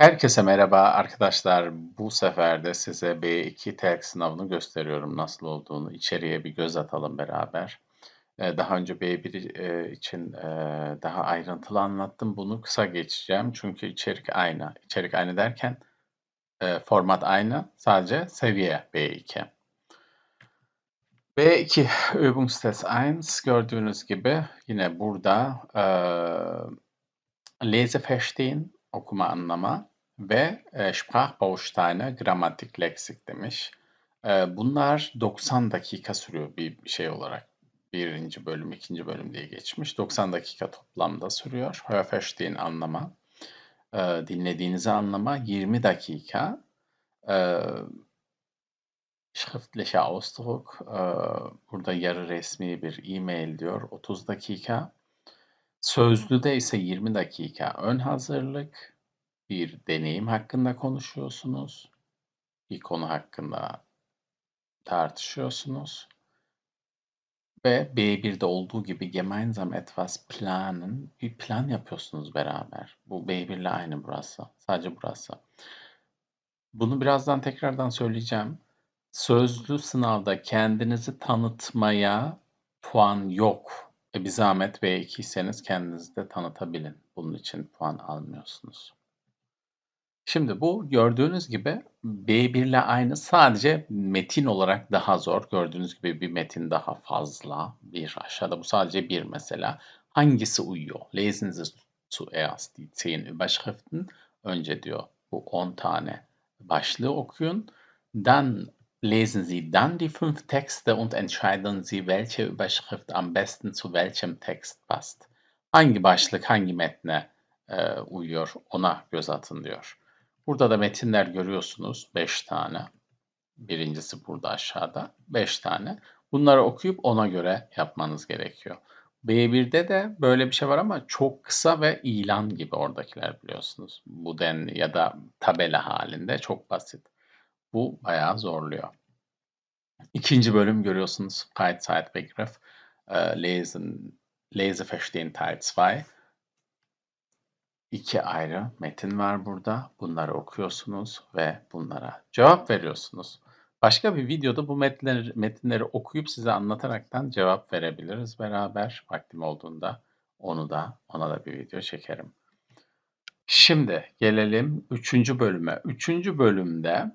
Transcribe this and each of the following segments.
Herkese merhaba arkadaşlar. Bu sefer de size B2 TELK sınavını gösteriyorum nasıl olduğunu. İçeriye bir göz atalım beraber. Ee, daha önce B1 e, için e, daha ayrıntılı anlattım. Bunu kısa geçeceğim çünkü içerik aynı. İçerik aynı derken e, format aynı. Sadece seviye B2. B2 Übungstest 1 gördüğünüz gibi yine burada e, Lese verstehen, okuma anlama ve e, Sprachbausteine, gramatik, leksik demiş. E, bunlar 90 dakika sürüyor bir şey olarak. Birinci bölüm, ikinci bölüm diye geçmiş. 90 dakika toplamda sürüyor. Hörverstehen anlama, e, dinlediğinizi anlama 20 dakika. E, Schriftlicher Ausdruck, e, burada yarı resmi bir e-mail diyor, 30 dakika. Sözlüde ise 20 dakika ön hazırlık, bir deneyim hakkında konuşuyorsunuz, bir konu hakkında tartışıyorsunuz ve B1'de olduğu gibi gemeinsam etwas planen, bir plan yapıyorsunuz beraber. Bu B1 ile aynı burası, sadece burası. Bunu birazdan tekrardan söyleyeceğim. Sözlü sınavda kendinizi tanıtmaya puan yok. E bir zahmet B2'seniz kendinizi de tanıtabilin. Bunun için puan almıyorsunuz. Şimdi bu gördüğünüz gibi B1 ile aynı sadece metin olarak daha zor. Gördüğünüz gibi bir metin daha fazla. Bir aşağıda bu sadece bir mesela. Hangisi uyuyor? Lesen Sie zuerst die 10 Überschriften. Önce diyor bu 10 tane başlığı okuyun. Dann lesen Sie dann die fünf Texte und entscheiden Sie, welche Überschrift am besten zu welchem Text passt. Hangi başlık hangi metne e, uyuyor ona göz atın diyor. Burada da metinler görüyorsunuz 5 tane. Birincisi burada aşağıda 5 tane. Bunları okuyup ona göre yapmanız gerekiyor. B1'de de böyle bir şey var ama çok kısa ve ilan gibi oradakiler biliyorsunuz. Bu denli ya da tabela halinde çok basit. Bu bayağı zorluyor. İkinci bölüm görüyorsunuz. Teilzeitbegriff. E, lesen, Lese verstehen Teil 2. İki ayrı metin var burada. Bunları okuyorsunuz ve bunlara cevap veriyorsunuz. Başka bir videoda bu metinleri, metinleri okuyup size anlataraktan cevap verebiliriz beraber. Vaktim olduğunda onu da ona da bir video çekerim. Şimdi gelelim üçüncü bölüme. Üçüncü bölümde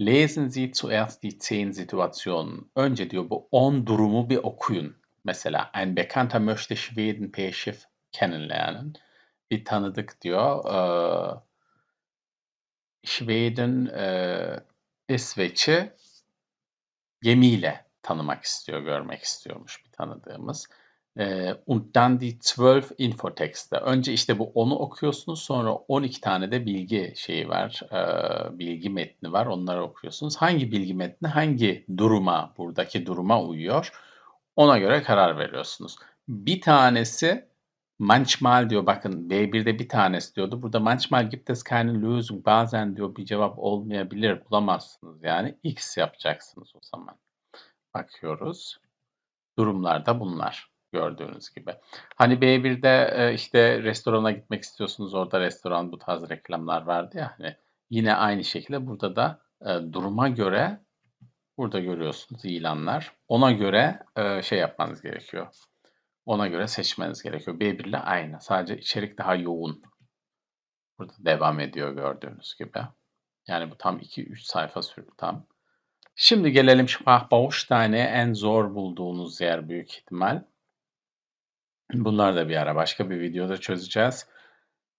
Lesen Sie zuerst die 10 Situationen. Önce diyor bu 10 durumu bir okuyun. Mesela ein Bekannter möchte Schweden per Schiff kennenlernen. Bir tanıdık diyor. Ee, Schweden, e, İsveç'i gemiyle tanımak istiyor, görmek istiyormuş bir tanıdığımız. Ee, und dann die 12 Infotexte. Önce işte bu onu okuyorsunuz sonra 12 tane de bilgi şeyi var, e, bilgi metni var onları okuyorsunuz. Hangi bilgi metni hangi duruma, buradaki duruma uyuyor ona göre karar veriyorsunuz. Bir tanesi manchmal diyor bakın B1'de bir tanesi diyordu. Burada manchmal gibt es keine Lösung bazen diyor bir cevap olmayabilir bulamazsınız yani X yapacaksınız o zaman. Bakıyoruz. Durumlarda bunlar gördüğünüz gibi. Hani B1'de e, işte restorana gitmek istiyorsunuz orada restoran bu tarz reklamlar vardı ya hani yine aynı şekilde burada da e, duruma göre burada görüyorsunuz ilanlar. Ona göre e, şey yapmanız gerekiyor. Ona göre seçmeniz gerekiyor. B1 ile aynı. Sadece içerik daha yoğun. Burada devam ediyor gördüğünüz gibi. Yani bu tam 2-3 sayfa sürdü tam. Şimdi gelelim Sprachbausteine en zor bulduğunuz yer büyük ihtimal. Bunlar da bir ara başka bir videoda çözeceğiz.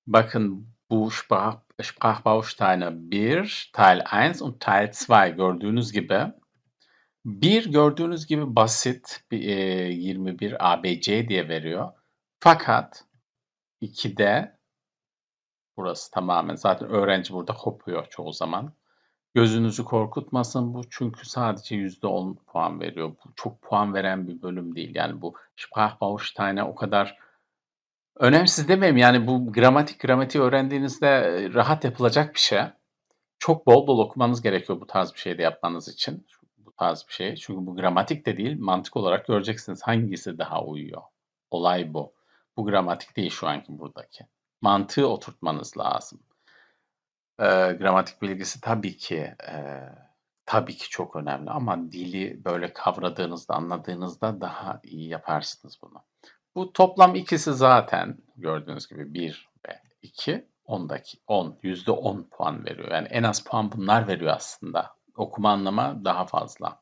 Bakın bu Sprach, Sprachbausteine 1, Teil 1 und Teil 2 gördüğünüz gibi. 1 gördüğünüz gibi basit bir, e, 21 ABC diye veriyor. Fakat 2'de burası tamamen zaten öğrenci burada kopuyor çoğu zaman. Gözünüzü korkutmasın bu çünkü sadece %10 puan veriyor. Bu çok puan veren bir bölüm değil. Yani bu Sprachbausteine o kadar önemsiz demeyeyim. Yani bu gramatik gramatiği öğrendiğinizde e, rahat yapılacak bir şey. Çok bol bol okumanız gerekiyor bu tarz bir şey de yapmanız için. Bu tarz bir şey. Çünkü bu gramatik de değil, mantık olarak göreceksiniz hangisi daha uyuyor. Olay bu. Bu gramatik değil şu anki buradaki. Mantığı oturtmanız lazım. Eee, gramatik bilgisi tabii ki, eee, tabii ki çok önemli ama dili böyle kavradığınızda, anladığınızda daha iyi yaparsınız bunu. Bu toplam ikisi zaten gördüğünüz gibi 1 ve 2 ondaki 10, %10 puan veriyor. Yani en az puan bunlar veriyor aslında. Okuma anlama daha fazla.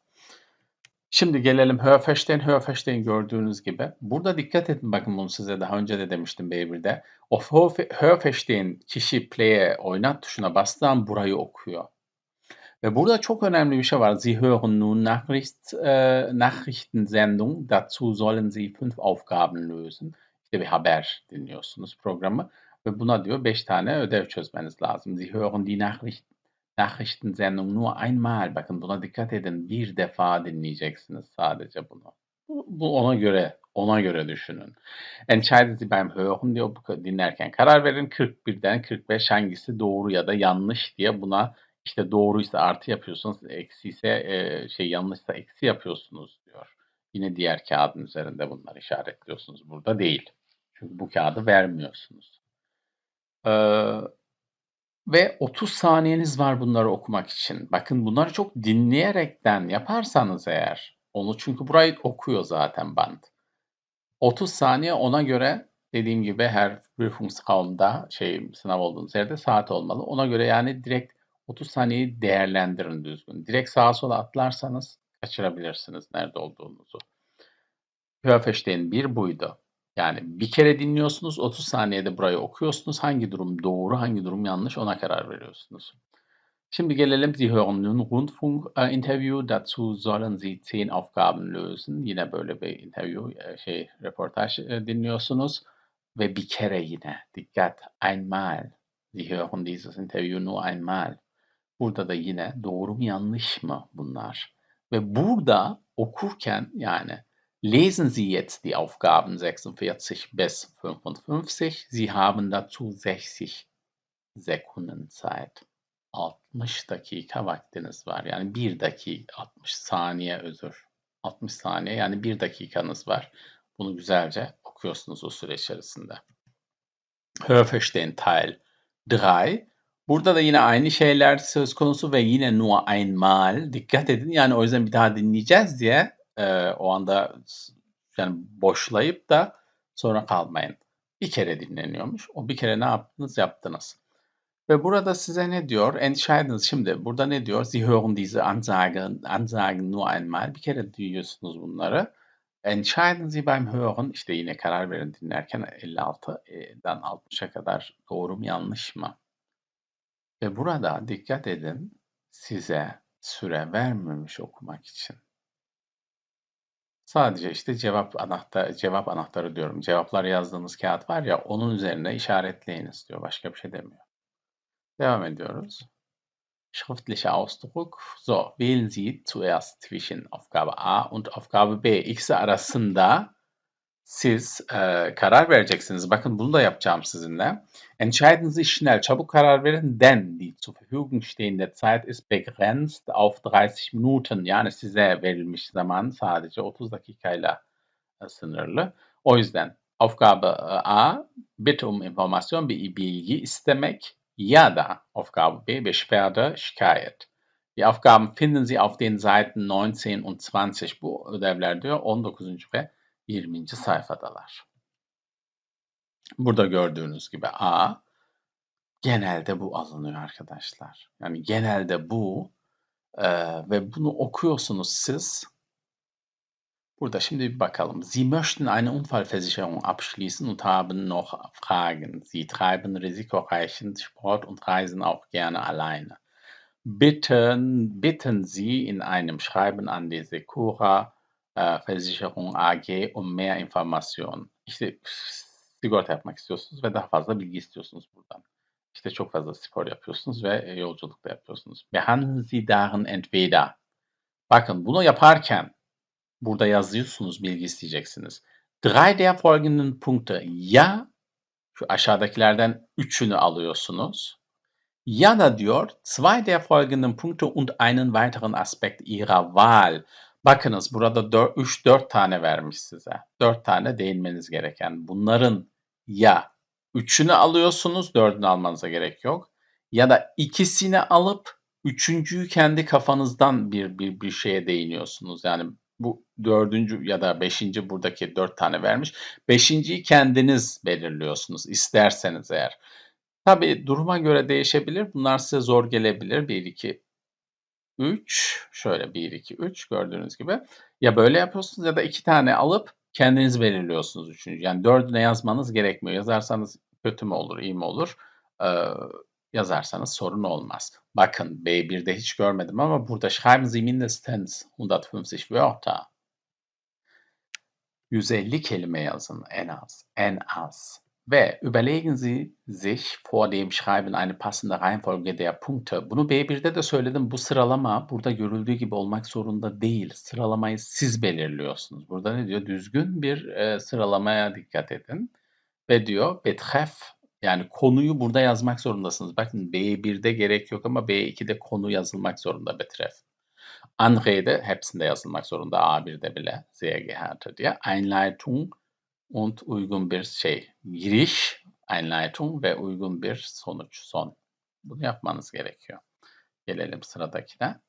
Şimdi gelelim Hörverstehen. Hörverstehen gördüğünüz gibi. Burada dikkat edin bakın bunu size daha önce de demiştim B1'de. O Hörverstehen kişi play'e oynat tuşuna bastığı burayı okuyor. Ve burada çok önemli bir şey var. Sie hören nun Nachricht, äh, Nachrichtensendung. Dazu sollen Sie fünf Aufgaben lösen. İşte bir haber dinliyorsunuz programı. Ve buna diyor beş tane ödev çözmeniz lazım. Sie hören die Nachricht, Nachrichtensendung nur einmal. Bakın buna dikkat edin. Bir defa dinleyeceksiniz sadece bunu. Bu, ona göre ona göre düşünün. Entscheiden Sie beim Hören diyor dinlerken karar verin. 41'den 45 hangisi doğru ya da yanlış diye buna işte doğruysa artı yapıyorsunuz, eksi ise e, şey yanlışsa eksi yapıyorsunuz diyor. Yine diğer kağıdın üzerinde bunları işaretliyorsunuz. Burada değil. Çünkü bu kağıdı vermiyorsunuz. Ee, ve 30 saniyeniz var bunları okumak için. Bakın bunları çok dinleyerekten yaparsanız eğer, onu çünkü burayı okuyor zaten band. 30 saniye ona göre dediğim gibi her Prüfungsraum'da şey sınav olduğunuz yerde saat olmalı. Ona göre yani direkt 30 saniyeyi değerlendirin düzgün. Direkt sağa sola atlarsanız kaçırabilirsiniz nerede olduğunuzu. Hörverstehen bir buydu. Yani bir kere dinliyorsunuz, 30 saniyede burayı okuyorsunuz. Hangi durum doğru, hangi durum yanlış ona karar veriyorsunuz. Şimdi gelelim, Sie hören nun Rundfunk-Interview. Dazu sollen Sie 10 Aufgaben lösen. Yine böyle bir interview, şey, röportaj dinliyorsunuz. Ve bir kere yine, dikkat, einmal. Sie hören dieses Interview nur einmal. Burada da yine doğru mu yanlış mı bunlar? Ve burada okurken yani lesen Sie jetzt die Aufgaben 46 bis 55. Sie haben dazu 60 Sekunden Zeit. 60 dakika vaktiniz var. Yani 1 dakika 60 saniye özür. 60 saniye yani 1 dakikanız var. Bunu güzelce okuyorsunuz o süre içerisinde. Hörverstehen Teil 3 Burada da yine aynı şeyler söz konusu ve yine nur einmal. Dikkat edin yani o yüzden bir daha dinleyeceğiz diye e, o anda yani boşlayıp da sonra kalmayın. Bir kere dinleniyormuş. O bir kere ne yaptınız? Yaptınız. Ve burada size ne diyor? Entscheiden şimdi burada ne diyor? Sie hören diese Ansagen, Ansagen nur einmal. Bir kere duyuyorsunuz bunları. Entscheiden Sie beim Hören, işte yine karar verin dinlerken 56'dan 60'a kadar doğru mu yanlış mı? Ve burada dikkat edin, size süre vermemiş okumak için. Sadece işte cevap anahtar cevap anahtarı diyorum. Cevaplar yazdığınız kağıt var ya onun üzerine işaretleyiniz diyor. Başka bir şey demiyor. Devam ediyoruz. Schriftlicher Ausdruck. So, wählen Sie zuerst zwischen Aufgabe A und Aufgabe B. İkisi arasında siz e, karar vereceksiniz. Bakın bunu da yapacağım sizinle. Entscheiden Sie schnell, çabuk karar verin, denn die zur Verfügung stehende Zeit ist begrenzt auf 30 Minuten. Yani size verilmiş zaman sadece 30 dakikayla e, sınırlı. O yüzden Aufgabe e, A, bitte um Information, bir bilgi istemek ya da Aufgabe B, Beschwerde, Şikayet. Die Aufgaben finden Sie auf den Seiten 19 und 20. Bu ödevler diyor 19. ve 20. sayfadalar. Burada gördüğünüz gibi A genelde bu alınıyor arkadaşlar. Yani genelde bu e, ve bunu okuyorsunuz siz. Burada şimdi bir bakalım. Sie möchten eine Unfallversicherung abschließen und haben noch Fragen. Sie treiben risikoreichen Sport und reisen auch gerne alleine. Bitten, bitten Sie in einem Schreiben an die Secura e, Versicherung AG um mehr Information. İşte sigorta yapmak istiyorsunuz ve daha fazla bilgi istiyorsunuz buradan. İşte çok fazla spor yapıyorsunuz ve yolculuk da yapıyorsunuz. Behandeln Sie darin entweder. Bakın bunu yaparken burada yazıyorsunuz bilgi isteyeceksiniz. Drei der folgenden Punkte. Ya şu aşağıdakilerden üçünü alıyorsunuz. Ya da diyor zwei der folgenden Punkte und einen weiteren Aspekt ihrer Wahl. Bakınız burada 3-4 tane vermiş size. 4 tane değinmeniz gereken. Bunların ya 3'ünü alıyorsunuz, 4'ünü almanıza gerek yok. ya da ikisini alıp üçüncüyü kendi kafanızdan bir bir bir şeye değiniyorsunuz. Yani bu dördüncü ya da beşinci buradaki dört tane vermiş. Beşinciyi kendiniz belirliyorsunuz isterseniz eğer. Tabii duruma göre değişebilir. Bunlar size zor gelebilir. 1, 2, 3 şöyle 1, 2, 3 gördüğünüz gibi. Ya böyle yapıyorsunuz ya da iki tane alıp kendiniz belirliyorsunuz üçüncü. Yani dördüne yazmanız gerekmiyor. Yazarsanız kötü mü olur, iyi mi olur? Ee, yazarsanız sorun olmaz. Bakın B1'de hiç görmedim ama burada schreiben Sie mindestens 150 Wörter. 150 kelime yazın en az, en az. Ve überlegen Sie sich vor dem Schreiben eine passende Reihenfolge der Punkte. Bunu B1'de de söyledim. Bu sıralama burada görüldüğü gibi olmak zorunda değil. Sıralamayı siz belirliyorsunuz. Burada ne diyor? Düzgün bir e, sıralamaya dikkat edin. Ve diyor betreff yani konuyu burada yazmak zorundasınız. Bakın B1'de gerek yok ama B2'de konu yazılmak zorunda betreff. Anrede hepsinde yazılmak zorunda A1'de bile sehr geehrte diye. Einleitung und uygun bir şey. Giriş, Einleitung ve uygun bir sonuç, son. Bunu yapmanız gerekiyor. Gelelim sıradakine.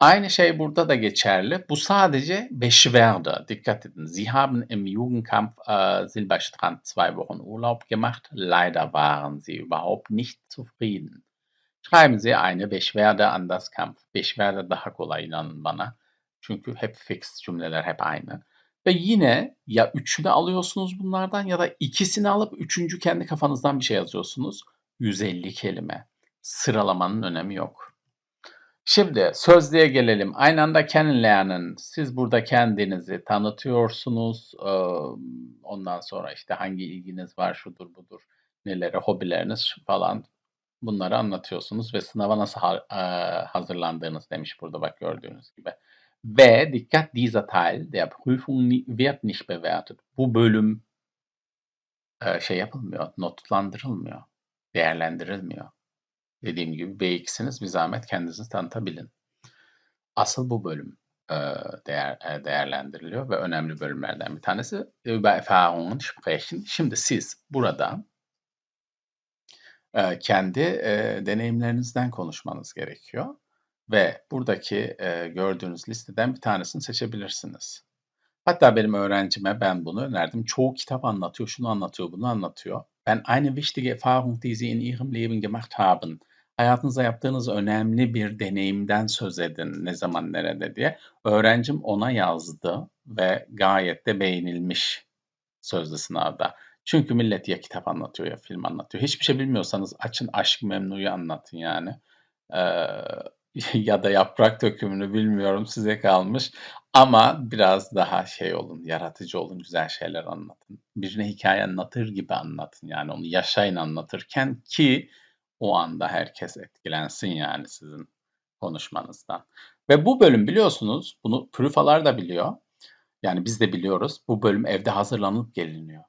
Aynı şey burada da geçerli. Bu sadece Beschwerde. Dikkat edin. Sie haben im Jugendkampf äh, Silberstrand zwei Wochen Urlaub gemacht. Leider waren sie überhaupt nicht zufrieden. Schreiben Sie eine Beschwerde an das Kampf. Beschwerde daha kolay inanın bana. Çünkü hep fix cümleler hep aynı. Ve yine ya üçünü alıyorsunuz bunlardan ya da ikisini alıp üçüncü kendi kafanızdan bir şey yazıyorsunuz. 150 kelime. Sıralamanın önemi yok. Şimdi sözlüğe gelelim. Aynı anda kennenlernen. Siz burada kendinizi tanıtıyorsunuz. Ondan sonra işte hangi ilginiz var, şudur budur, neleri, hobileriniz falan bunları anlatıyorsunuz ve sınava nasıl hazırlandığınız demiş burada bak gördüğünüz gibi. Ve dikkat dieser Teil der Prüfung wird nicht bewertet. Bu bölüm e, şey yapılmıyor, notlandırılmıyor, değerlendirilmiyor. Dediğim gibi B2'siniz bir zahmet kendinizi tanıtabilin. Asıl bu bölüm e, değer, e, değerlendiriliyor ve önemli bölümlerden bir tanesi über Erfahrungen. Şimdi siz burada e, kendi e, deneyimlerinizden konuşmanız gerekiyor. Ve buradaki e, gördüğünüz listeden bir tanesini seçebilirsiniz. Hatta benim öğrencime ben bunu önerdim. Çoğu kitap anlatıyor, şunu anlatıyor, bunu anlatıyor. Ben eine wichtige Erfahrung, die Sie in Ihrem Leben gemacht haben. Hayatınızda yaptığınız önemli bir deneyimden söz edin. Ne zaman, nerede diye. Öğrencim ona yazdı ve gayet de beğenilmiş sözlü sınavda. Çünkü millet ya kitap anlatıyor ya film anlatıyor. Hiçbir şey bilmiyorsanız açın Aşk Memnu'yu anlatın yani. Ee, ya da yaprak dökümünü bilmiyorum size kalmış. Ama biraz daha şey olun, yaratıcı olun, güzel şeyler anlatın. Birine hikaye anlatır gibi anlatın. Yani onu yaşayın anlatırken ki o anda herkes etkilensin yani sizin konuşmanızdan. Ve bu bölüm biliyorsunuz, bunu prüfalar da biliyor. Yani biz de biliyoruz. Bu bölüm evde hazırlanıp geliniyor.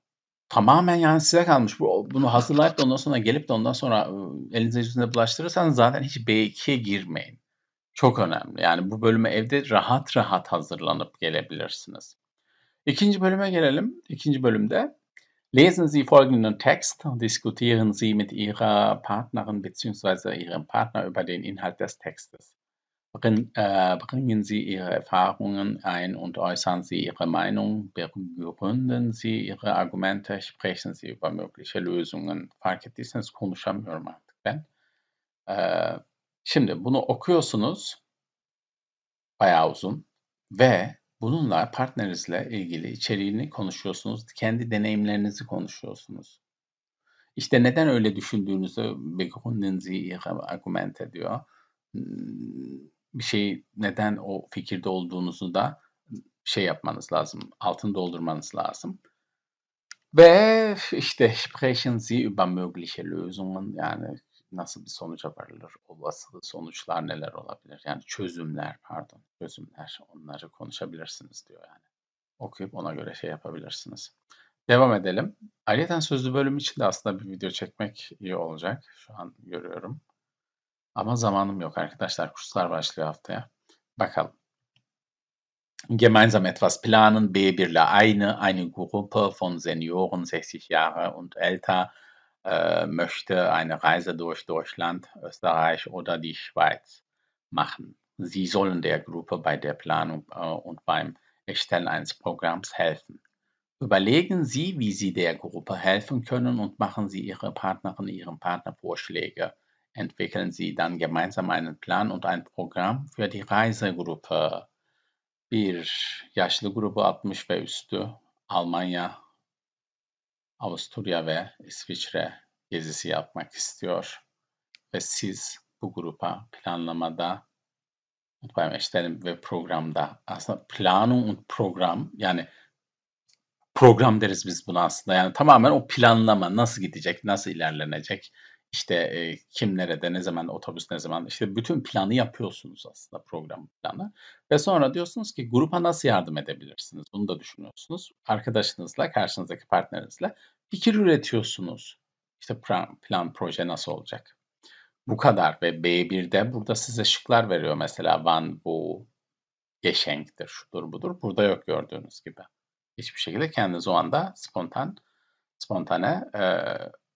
Tamamen yani size kalmış. Bu, bunu hazırlayıp da ondan sonra gelip de ondan sonra elinize yüzüne bulaştırırsanız zaten hiç B2'ye girmeyin. Çok önemli. Yani bu bölüme evde rahat rahat hazırlanıp gelebilirsiniz. İkinci bölüme gelelim. İkinci bölümde Lesen Sie folgenden Text diskutieren Sie mit Ihrer Partnerin bzw. Ihrem Partner über den Inhalt des Textes. Äh, bringen Sie Ihre Erfahrungen ein und äußern Sie Ihre Meinung, begründen Sie Ihre Argumente, sprechen Sie über mögliche Lösungen. Fark ettiyseniz konuşamıyorum artık ben. Ee, şimdi bunu okuyorsunuz, bayağı uzun ve bununla partnerinizle ilgili içeriğini konuşuyorsunuz, kendi deneyimlerinizi konuşuyorsunuz. İşte neden öyle düşündüğünüzü begründen Sie Ihre Argumente diyor bir şey neden o fikirde olduğunuzu da şey yapmanız lazım, altını doldurmanız lazım. Ve işte sprechen Sie über mögliche Lösungen yani nasıl bir sonuca varılır, olası sonuçlar neler olabilir? Yani çözümler, pardon, çözümler onları konuşabilirsiniz diyor yani. Okuyup ona göre şey yapabilirsiniz. Devam edelim. Ayrıca sözlü bölüm için de aslında bir video çekmek iyi olacak. Şu an görüyorum. Ama zamanım yok arkadaşlar. Kurslar başlıyor haftaya. Bakalım. Gemeinsam etwas planen, B1'le eine, eine Gruppe von Senioren 60 Jahre und älter äh, möchte eine Reise durch Deutschland, Österreich oder die Schweiz machen. Sie sollen der Gruppe bei der Planung äh, und beim Erstellen eines Programms helfen. Überlegen Sie, wie Sie der Gruppe helfen können und machen Sie Ihre Partnerin, Ihrem Partner Vorschläge. Entwickeln Sie dann gemeinsam einen Plan und ein Programm für die Reisegruppe. Bir yaşlı grubu 60 ve üstü Almanya, Avusturya ve İsviçre gezisi yapmak istiyor. Ve siz bu grupa planlamada beim Erstellen ve programda aslında Planung und Program yani program deriz biz buna aslında. Yani tamamen o planlama nasıl gidecek, nasıl ilerlenecek, işte e, kim nerede, ne zaman otobüs ne zaman işte bütün planı yapıyorsunuz aslında program planı. Ve sonra diyorsunuz ki grupa nasıl yardım edebilirsiniz? Bunu da düşünüyorsunuz. Arkadaşınızla, karşınızdaki partnerinizle fikir üretiyorsunuz. İşte plan, plan proje nasıl olacak? Bu kadar ve B1'de burada size şıklar veriyor mesela van, bu, geçenktir, şudur budur. Burada yok gördüğünüz gibi. Hiçbir şekilde kendiniz o anda spontan, spontane e,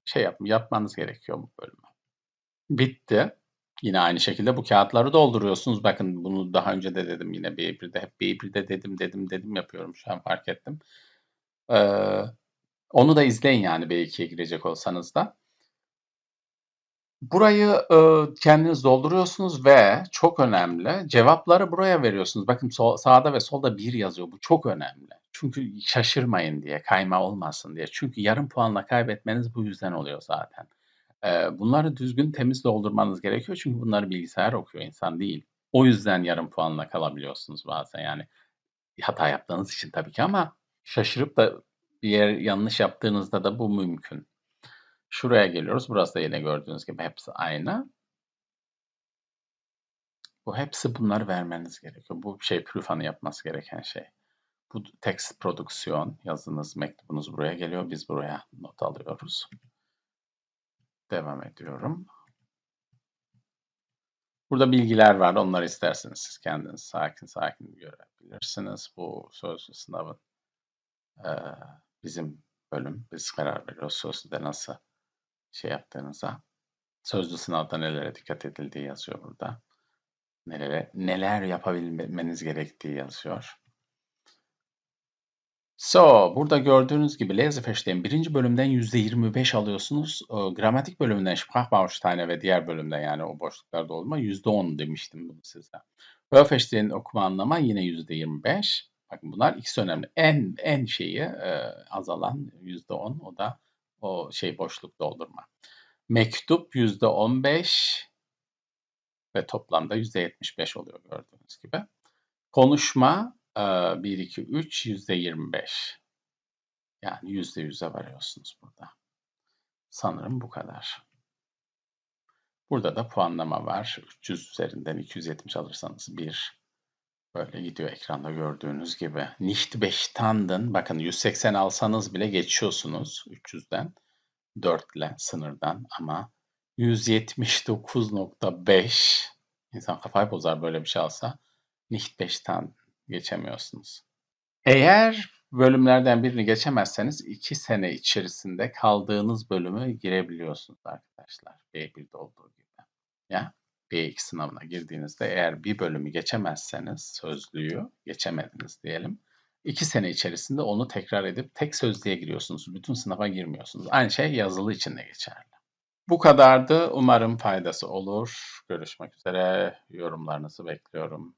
şey yap, yapmanız gerekiyor bu bölümü. Bitti. Yine aynı şekilde bu kağıtları dolduruyorsunuz. Bakın bunu daha önce de dedim yine B1'de hep B1'de dedim dedim dedim yapıyorum şu an fark ettim. Ee, onu da izleyin yani B2'ye girecek olsanız da. Burayı e, kendiniz dolduruyorsunuz ve çok önemli cevapları buraya veriyorsunuz. Bakın sol, sağda ve solda bir yazıyor. Bu çok önemli. Çünkü şaşırmayın diye, kayma olmasın diye. Çünkü yarım puanla kaybetmeniz bu yüzden oluyor zaten. E, bunları düzgün, temiz doldurmanız gerekiyor. Çünkü bunları bilgisayar okuyor, insan değil. O yüzden yarım puanla kalabiliyorsunuz bazen. Yani hata yaptığınız için tabii ki ama şaşırıp da bir yer yanlış yaptığınızda da bu mümkün. Şuraya geliyoruz. Burası da yine gördüğünüz gibi hepsi aynı. Bu hepsi bunları vermeniz gerekiyor. Bu şey prüfanı yapması gereken şey. Bu text prodüksiyon yazınız, mektubunuz buraya geliyor. Biz buraya not alıyoruz. Devam ediyorum. Burada bilgiler var. Onları isterseniz siz kendiniz sakin sakin görebilirsiniz. Bu sözlü sınavın e, bizim bölüm. Biz karar veriyoruz sözlüde nasıl şey yaptığınıza. Sözlü sınavda nelere dikkat edildiği yazıyor burada. Nelere, neler yapabilmeniz gerektiği yazıyor. So, burada gördüğünüz gibi Leseverstehen birinci bölümden %25 alıyorsunuz. E, gramatik bölümünden Sprachbausteine ve diğer bölümden yani o boşluklarda olma %10 demiştim bunu size. Hörverstehen okuma anlama yine %25. Bakın bunlar ikisi önemli. En en şeyi e, azalan %10 o da o şey boşluk doldurma. Mektup %15 ve toplamda %75 oluyor gördüğünüz gibi. Konuşma 1, 2, 3 %25. Yani %100'e varıyorsunuz burada. Sanırım bu kadar. Burada da puanlama var. 300 üzerinden 270 alırsanız 1 böyle gidiyor ekranda gördüğünüz gibi. Nicht bestanden bakın 180 alsanız bile geçiyorsunuz 300'den 4 ile sınırdan ama 179.5 insan kafayı bozar böyle bir şey alsa. Nicht bestanden geçemiyorsunuz. Eğer bölümlerden birini geçemezseniz 2 sene içerisinde kaldığınız bölümü girebiliyorsunuz arkadaşlar. B1'de olduğu gibi. Ya B2 sınavına girdiğinizde eğer bir bölümü geçemezseniz sözlüğü geçemediniz diyelim. 2 sene içerisinde onu tekrar edip tek sözlüğe giriyorsunuz. Bütün sınava girmiyorsunuz. Aynı şey yazılı için de geçerli. Bu kadardı. Umarım faydası olur. Görüşmek üzere. Yorumlarınızı bekliyorum.